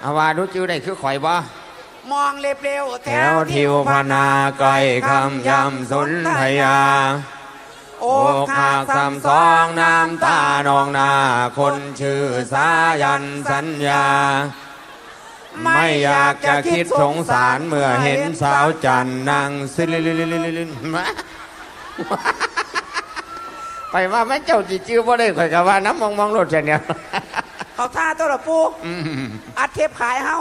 เอาว่ารู้จื้อได้คือข่อยบ่มองเร็วๆแถวทิวพนาไกลคำยำสุนทยา โอ้โอ้ขากคำสองน้ำตานองนา คนชื่อสายันสัญญา ไม่อยากจะคิดสงสารเมื่อเห็นสาวจันนางซิลิลิลิลิลิลิมาไปว่าแม่เจ้าจีจื้อบ่ได้ข่อยกะว่าน้ำมองมองรถเช่นเนี้ย เขาท่าตัวละปูอืมอัดเทปขายเฮา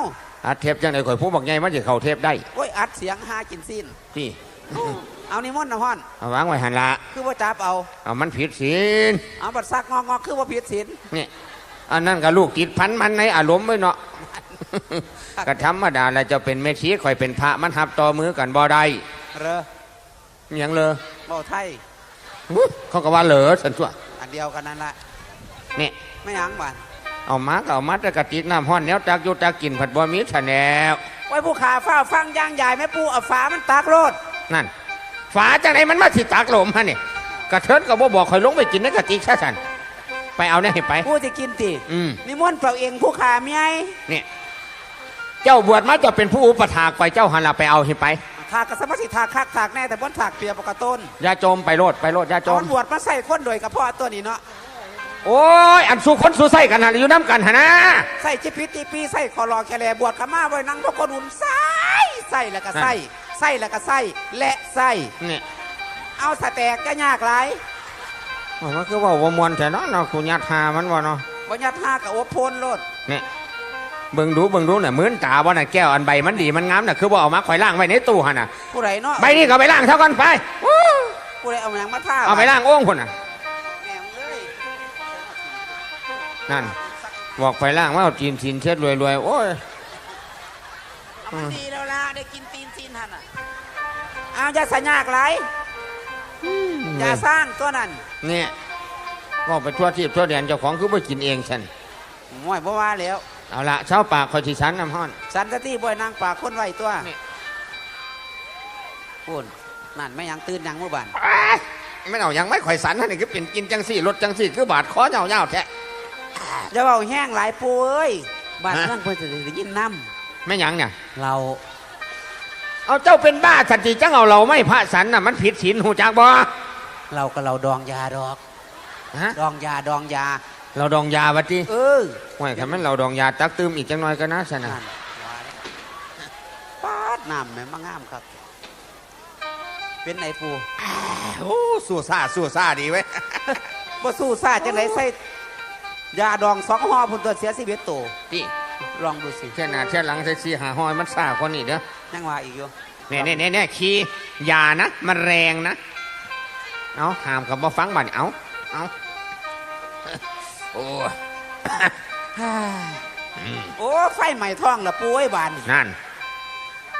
อัดเทปจังไดข่อยผู้บอกไงมันจะเข้าเทปได้โอ้ยอัดเสียงหากินสิ้นที่เอานิมนต์นะฮอน เอาวางไว้หันละคือว่าจับเอาเอามันผิดศีลเอาบัดซักงอกงอกคือว่าผิดศีลนี่อันนั้นก็ลูกติดพันมันในอารมณ์ไว้เนาะก็ธรรมดาแล้วจะเป็นเมชีข่อยเป็นพระมันหับต่อมือกันบ่ได้เรออิหยังเลยเบาไทยอุ๊ยเขาก็ว่าเหลอสันตัวอันเดียวกันนั่นแหละนี่ไม่หยังบ้าน เอามาก็เอามาแต่กระติกน้ำห้อนแนวตักอยู่ตักกินผัดบ่มีชะแนวไว้ผู้ขาฟ้าฟังย่างใหญ่แม่ปูเอาฝามันตักโลดนั่นฝาจังไหนมันมาสิตักลมฮะนี่กระเทินก็บ่บอกข่อยลงไปกินในกระติกซะสันไปเอาเนี่ยให้ไปผู้จะกินตีอืมนิมนต์เปล่าเองผู้ขาไม่ไงนี่เจ้าบวชมาจะเป็นผู้อุปถากไปเจ้าหันละไปเอาให้ไปถากกระสมัสิถากคักถากแน่แต่บนถากเปียปกต้นอย่าโจมไปโลดไปโลดอย่าโจจอมนบวชมาใส่คนโดยกระเพาะตัวนี้เนาะ โอ้ยอันสู้คนสู้ใส่กันหันอยู่น้ำกันหนนะใส่จิพิตีปีใส่คอรอแคแลบวชขมาไว้นั่งพวกคนหุ่นใส่ใส่แล้วก็ใส่ใส่แล้วก็ใส่และใส่นี่เอาสแตกก็ยากหลายมันคือว่าว่ามวนแต่เนาะเนาะคุณยัดหามันว่าเนาะบัญญัติห้ากับโอโพนโลดนี่เบิ่งดูเบิ่งดูน่ะมื้นตาบ่น่ะแก้วอันใบมันดีมันงามน่ะคือบ่เอามาข่อยล่างไว้ในตู้หั่นน่ะผู้ใดเนาะใบนี้ก็ไปล่างเท่ากันไปอู้ผู้ใดเอาหยังมาท่าเอาไปล่างโอ่งพุ่นน่ะ นั่นบอกไปล่างว่าเอาจีนจีนเช็ดรวยๆโอ้ยเอามันดีแล้วล่ะได้กินตีนซีนหันอะเอาอย่าสัญญากหลายอย่าสร้างตัวนั้นเนี่ยว่าไปทั่วที่ทั่วแดนเจ้าของคือบ่กินเองฉันม่วยบ่ว่าแล้ว เอาละเช้าปากคอยสิชันน้ำห้อนสันตติบ่อยนางปากคนไว้ตัวนี่พูนนั่นไม่หยังตื่นหยังเมื่อวานไม่เอายังไม่ข่อยสันนั่นนี่คือเป็นกินจังสี่รถจังสี่คือบาดคอเหี่ยวๆแท้ อย่าเบาแห้งหลายปูเอ้ยบ้านฮะ เมืองเพิ่นจะได้ยินน้ไม่หยังเนี่ยำเราเอาเจ้าเป็นบ้าสันติจังเอาเราไม่พระสันน่ะมันผิดศีลหูจักบ่เราก็เราดองยาดอก ฮะดองยาดองยา เราดองยาวัติเออห่วยคันแม่นเราดองยาตักตืมอีกจังหน่อยก็นะสนะนั่นว่าแล้วปาดน้ำแม่มางามครับ เป็นไอปูโอ้สู้ซ่าสู้ซ่าดีเว้ยบ่สู้ซ่าจังไดใส่ ยาดองสองห่อพุ่นตัวเสียชีวิตโตนี่ลองดูสิเช่นหน้าเช่นหลังใส่สีหาหอยมันซ่าคนนี้เด้อยังว่าอีกอยู่เนี่ยเนี่ยเนี่ยเนี่ยขี้ยานะ มันแรงนะ เอาห้ามกับบ่ฟังบัดนี้เอาเอาโอ้โอ้ไฟไหม้ท้องละปูไอ้บานนั่น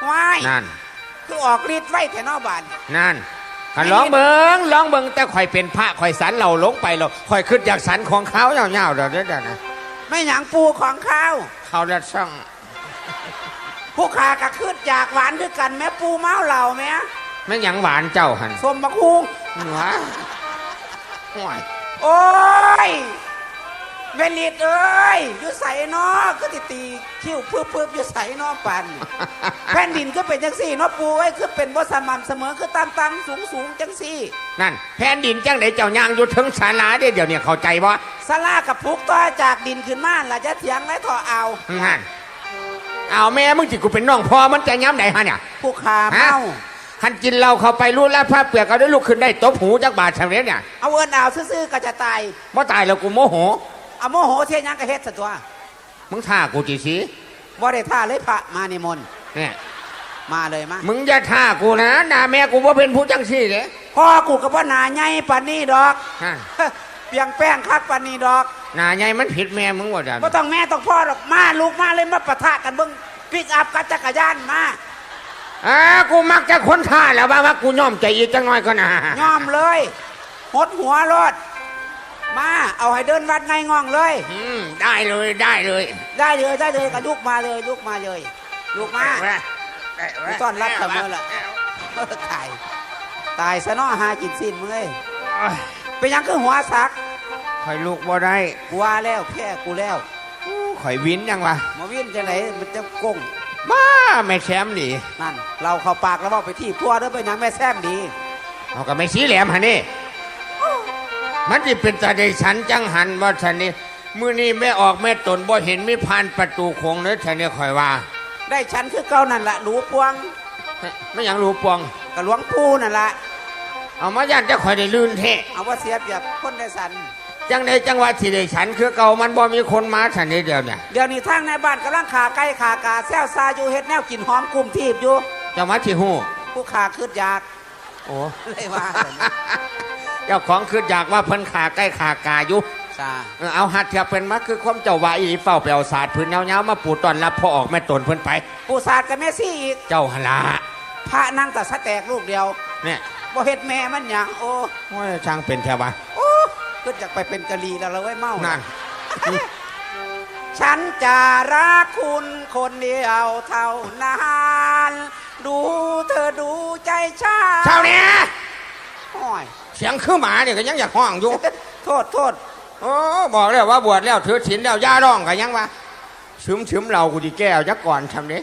ว้ายนั่น คือออกฤทธิ์ไว้แต่นอบาน นั่น ขันร้องเบิงร้องเบิงแต่ข่อยเป็นพระข่อยสันเราลงไปเราข่อยขึ้นจากสันของเขาเงาๆเดี๋ยวเดี๋ยวเดี๋ยวนะไม่หยังปูของข้าวเขาจะช่องผู้ขากระคืดจากหวานคือกันแม่ปูเมาเหล่าแม่ไม่หยังหวานเจ้าหันสมบักฮุงว้าห่วยโอ้ย เวลิดเอ้ยอยู่ใส่นอก็ติตีคิ้วพึบพึบอยู่ใส่นอปันแผ่นดินก็เป็นจังสี่เนาะปูไอ้ยคือเป็นบ่สม่ำเสมอคือตามตามสูงสูงจังสี่ นั่น แผ่นดินจังไดเจ้ายางอยู่ถึงศาลาเด้เดี๋ยวเนี่ยเข้าใจบ่สลากับพุกต่อจากดินขึ้นมาล่ะจะเถียงและต่อเอานั่นเอาแม่มึงจิกูเป็นน้องพ่อมันจะย้ำไหนฮะเนี่ยผู้ขาฮะเมาคันกินเหล้าเข้าไปรู้แล้วผ้าเปลือกเอาได้ลุกขึ้นได้ตบหูจักบาดชำเร็จเนี่ยเอาเอินเอาซื่อๆก็จะตายบ่ตายแล้วกูโมโห เอาโมโหเทียนยังกระเฮ็ดสะตัว มึงท่ากูจีสีบ่ได้ท่าเลยพระมานิมนต์เนี่ยมาเลยมามึงอย่าท่ากูนะด่าแม่กูว่าเป็นผู้จังซี่เด้พ่อกูกับว่านาใหญ่ปานนี้ดอกฮะเปียงแป้งคักปานนี้ดอกหน้าใหญ่มันผิดแม่มึงว่าจ้ะบ่ต้องแม่ต้องพ่อดอกมาลูกมาเลยมาปะทะกันเบิ่งปิกอัพกับจักรยานมาอ่ากูมักจะคนท่าแล้วว่าว่ากูยอมใจอีกจังน้อยก็นะยอมเลยหดหัวรถ มาเอาให้เดินวัดไงง่องเลย อืมได้เลยได้เลยได้เลยได้เลยก็ลุกมาเลยลุกมาเลยลุกมาได้เว้ยต้อนรับเสมอล่ะตายตายซะเนาะหากินสิ้นมึงเอ้ยโอ้ยเป็นหยังคือหัวสักคอยลูกบ่ได้กูว่าแล้วแค่กูแล้วคข่อยวินยังวะมาวิ่งจะไหนมันจะกงมาแม่แชมป์ดินั่น เราเข้าปากแล้วบอกไปที่พัวเด้อไปหยังแม่แซมดีเอาก็ไม่ชี้แหลมฮะนี่ มันจะเป็นตาได้ฉันจังหันว่าฉันนี่มือนี้แม่ออกแม่ตนบ่เห็นไม่ผ่านประตูโคงเลยฉันนี่ข่อยว่า ได้ฉันคือเก่านั่นละหนูพวงไม่อยางรู้ปวงกับหลวงปู่นั่นละเอามาย่านจะข่อยได้ลื่นเทเอาว่าเสียเปรียบคนได้สันจังในจังหวัดที่ได้ฉันคือเก่ามันบ่มีคนมาฉันนี่เดียวเนี่ยเดี๋ยวนี้ทางในบ้านกำลังขาไก่ขากาแซวซาอยู่เฮ็ดแนวกินหอมกลุ่มทีบอยู่เจ้ามาที่หูผู้ขาคืดอยากโอ้เลยว่า เจ้าของคืออยากว่าเพิ่นขาใกล้ขากาอยู่จ้าเออเอาหัดเทียบเป็นมาคือความเจ้าว่าอีหลีเฝ้าไปเอาศาสตร์พื้นเงาๆมาปูตอนรับพอออกแม่ตนเพิ่นไปปูศาสตร์กับแม่ซี่อีกเจ้าหนละพระนั่งแต่สะแตกลูกเดียวเนี่ยบ่เฮ็ดแม่มันหยังโอ้โอ้ยช่างเป็นแค่ว่าโอ้ก็อยากไปเป็นกะลีแล้วเราไว้ยเมานั่นฉันจะรักคุณคนเดียวเท่านั้นดูเธอดูใจฉันเช้าเนี้ยโอ้ย เสียงคือหมาเนี่ยก็ยังอยากห้องอยู่ โทษโทษโอ้บอกแล้วว่าบวชแล้วถือศีลแล้วย่าร้องก็ยังว่าชิมชิมเรากูดีแก้วจักก่อนทำนี้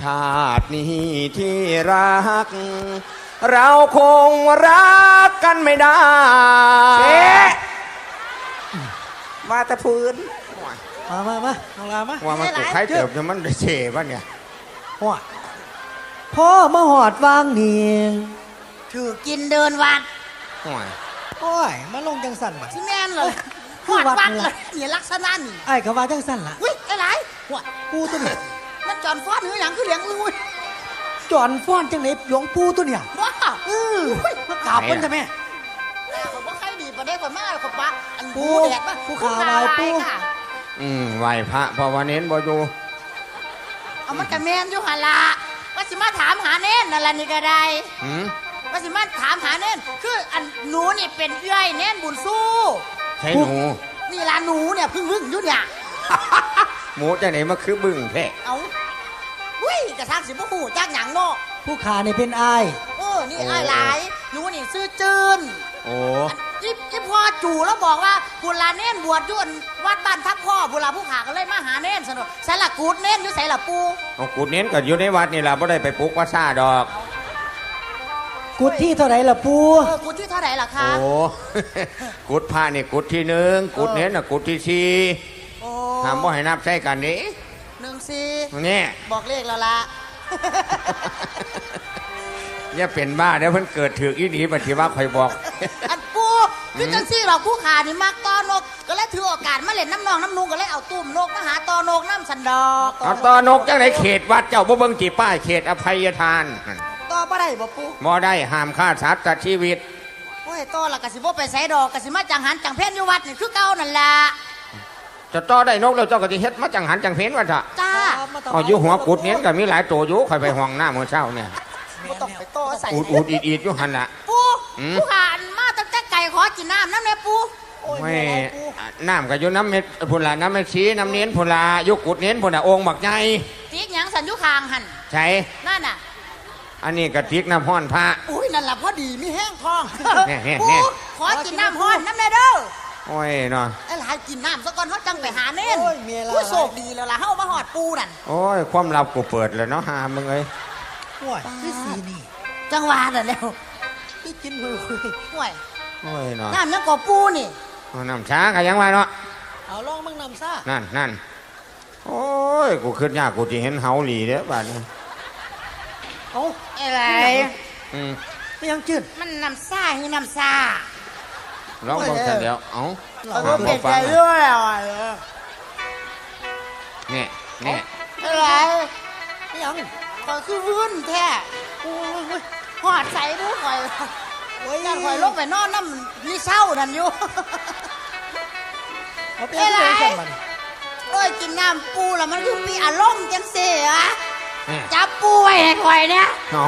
ชาตินี้ที่รัก เราคงรักกันไม่ได้เอ๊ะมาแต่พื้นมามามาเอาลามาว่ามันกูใครเติบเนี่ยมันได้เฉวะเนี่ยหัวพ่อมาหอดวางนี่ ถือกินเดินวัดโอ้ยโอ้ยมาลงจังสั่นบ่ที่แม่นเลยคืหออดวัดวัดนี่เลล่ะยนี่ลักษณะนี่ไอ้ก็ว่าจังสั่นล่ะอุ้ยไอ้ไรหัวปูตัวนี้นั่นจอนฟ้อนหรือหยังคือเหลียงอุ้ยจอนฟ้อนจังไหนหลวงปูตัวเนี่ยว้าเออมากราบเพิ่นทำไมแม่ผมว่าใครดีประเดี๋ยวคนมาขบปะอันปูบูแดดปะปูขาวลายปูค่ะอืมไหวพระเพราะว่าเน้นบ่อยู่เอามันกระแมนอยู่หันละว่าสิมาถามหาเน้นนั่นละนี่ก็ได้ หืมว่าสิมาถามหาเน้นคืออันหนูนี่เป็นเอื้อยเน้นบุญสู้ใช่หนู นี่ละหนูเนี่ยเพึ่งพึ่งอยู่เนี่ยหมูจะไหนมาคือบึ้งแท้เอาอุ้ยกระทักสิบ่หูจักหยังเนาะผู้ขานี่เป็นอ้ายเออนี่อ้ายหลายหนูนี่ซื้อจืนโอ้อีอีพ่อจู่แล้วบอกว่าบุลาเน่นบวชอยุ่นวัดบ้านทับพ่อบุลาผู้ขาก็เลยมาหาเน่นสนุกใส่ละกูดเน่นอยู่ใส่ละปู เอากุดเน้นก็อยู่ในวัดนี่ล่ะบ่ได้ไปปลุกวัดซ่าดอก กุดที่เท่าไหร่ล่ะปูเออกูดที่เท่าไหร่ล่ะคะ โอ้ กุดพระนี่กุดที่หนึ่งกุดเน้นน่ะกุดที่สี่โอ้ทำบ่ให้นับใช้กันนี่หนึ่งสี่นี่บอกเลขแล้วล่ะอย่าเป็นบ้าเดี๋ยวเพิ่นเกิดถือกอีหลีบัดทีว่าข่อยบอก อันปูคือจังซี่เราผู้ขานี่มักตอนก ก็เลยถือโอกาสมาเล่นน้ำนองน้ำนุงก็เลยเอาตุ่มนกมาหาตอนกน้ำสันดอกเอาตอนกจังไหนเขตวัดเจ้าบ่เบิ่งจีป้ายเขตอภัยทานนั่นต่อบ่ ได้บ่ปูบ่ได้ห้ามฆ่าสัตว์ตัดชีวิตโอ้ยต่อละกะสิบ่ไปใส่ดอกกะสิมาจังหันจังเพ่นอยู่วัดนี่คือเก่านั่นล่ะจะต่อได้นกแล้วเจ้าก็สิเฮ็ดมาจังหันจังเพนว่าจะจ้าเอาอยู่หัวกุดเน้นก็มีหลายตัวอยู่ข่อยไปห้องหน้ามื้อเช้าเนี่ยบ่ต้องไปต่อใส่อูดอูดอีดอีดอยู่หั่นล่ะปูอืมผู้ขานมาตั้งแต่ไก่ขอกินน้ำน้ำแน่ปูแม่น้ำก็อยู่น้ำเม็ดพุ่นละน้ำเม็ดชีน้ำเน้นพุ่นละอยุกุดเน้นพุ่นละองค์บักใหญ่ติ๊กหยังสันอยุคางหันใช่นั่นน่ะ อันนี้กระติกน้ำห้อนพระ อุ้ยนั่นล่ะพอดีมีแห้งท้องแน่แน่ปูแน่ขอกินน้ำห้อนน้ำแน่เด้อโอ้ยเนาะไอ้หลายกินน้ำซะก่อนเขาจังไปหาเน่นโอ้ยเมียละอุ้ยโศกดีแล้วล่ะเฮามาหอดปูนั่นโอ้ย ความลับกูเปิดแล้วเนาะหามึงเอ้ยหัวคือสีนี่จังหวะนั่นแล้วที่กินหุยหุยห่วยโอ้ยเนาะน้ำยังก่อปูนี่เอาน้ำช้าก็ยังว่าเนาะเอาลองมึงนำซ่านั่นนั่นโอ้ย กูขึ้นยากกูจะเห็นเฮาหลีเด้อบ้านนี้ เอาไอ้ไรอืมไม่ยังจืดมันน้ำซ่าให้น้ำซ่าลองบอกกันเดี๋ยวเอ้าเราถามเป็บ่นฟังเรื่องอะไรเนี่ยเนี่ยไอ้ไรไม่ยังก็คือวุ่นแท้โอ้ยโอ้ยหอดใส่ดูข่อยโอ้ยนั่นข่อยลงไปนอนน้ำนี่เศร้านั่นอยู่เอาไปเอาไปเอาไปเอ้ยกินน้ำปูแล้วมันคือมีอารมณ์จังเสียเนี่ย จับปูไว้ให้ข่อยเนี่ยเอา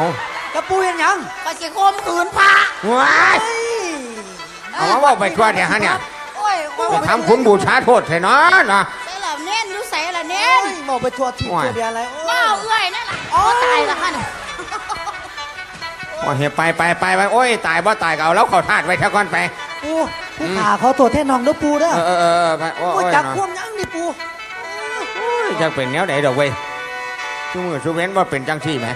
กระปูยังยังก็สิโคมขืนพระว้ายเฮ้ยเอามาบอกไปทั่วเดี๋ยวฮะเนี่ยโอ้ยจะทำคุณบูชาโทษใช่เนาะเนาะใส่ละเน้นอยู่ใส่ละเน้เอ้นยบอกไปทัวร์ทีโอ้ยทัวร์เดียวอะไรโอ้ว้าวยเอ้ยนั่นล่ะโอ้ตายละค่ะนี่โอ้ยไปไปไปไปโอ้ยตายบ่ตายก็เอาแล้วเขาทาดไว้เท่าก่อนไปปูผู้ขาขอตัวแท่น้องเด้อปูเด้อเออเออเออไปโอ้โอ้ยยจักเนาะควมยังนี่ติปูโอ้ยจะเป็นแนวไหนดอกเว้ย ชูมือชูเว้นว่าเป็นจังซี่ไหม